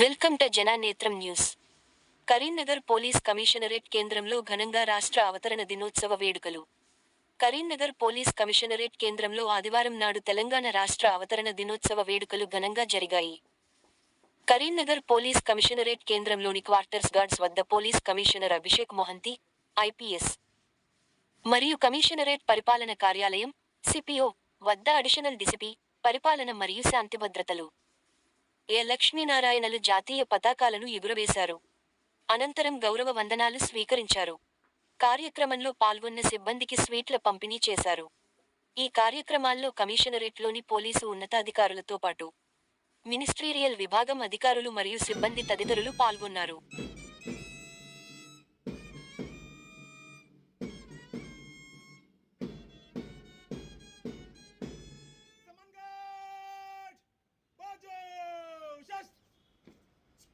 Welcome to Jananetram news. Karimnagar police commissionerate కేంద్రంలో ఘనంగా రాష్ట్ర అవతరణ దినోత్సవ వేడుకలు. కరీంనగర్ పోలీస్ కమిషనరేట్ కేంద్రంలో ఆదివారం నాడు తెలంగాణ రాష్ట్ర అవతరణ దినోత్సవ వేడుకలు ఘనంగా జరిగాయి. కరీంనగర్ పోలీస్ కమిషనరేట్ కేంద్రంలోని క్వార్టర్స్ గార్డ్స్ వద్ద police commissioner Abhishek Mohanty IPS మరియు కమిషనరేట్ పరిపాలన కార్యాలయం సిపిఓ వద్ద అడిషనల్ డిసిపి పరిపాలన మరియు శాంతి భద్రతలు. ఏ లక్ష్మీనారాయణలు జాతీయ పతాకాలను ఎగురవేశారు? అనంతరం గౌరవ వందనాలు స్వీకరించారు. కార్యక్రమంలో పాల్గొన్న సిబ్బందికి స్వీట్ల పంపిణీ చేశారు. ఈ కార్యక్రమాల్లో కమిషనరేట్లోని పోలీసు ఉన్నతాధికారులతో పాటు మినిస్ట్రీరియల్ విభాగం అధికారులు మరియు సిబ్బంది తదితరులు పాల్గొన్నారు.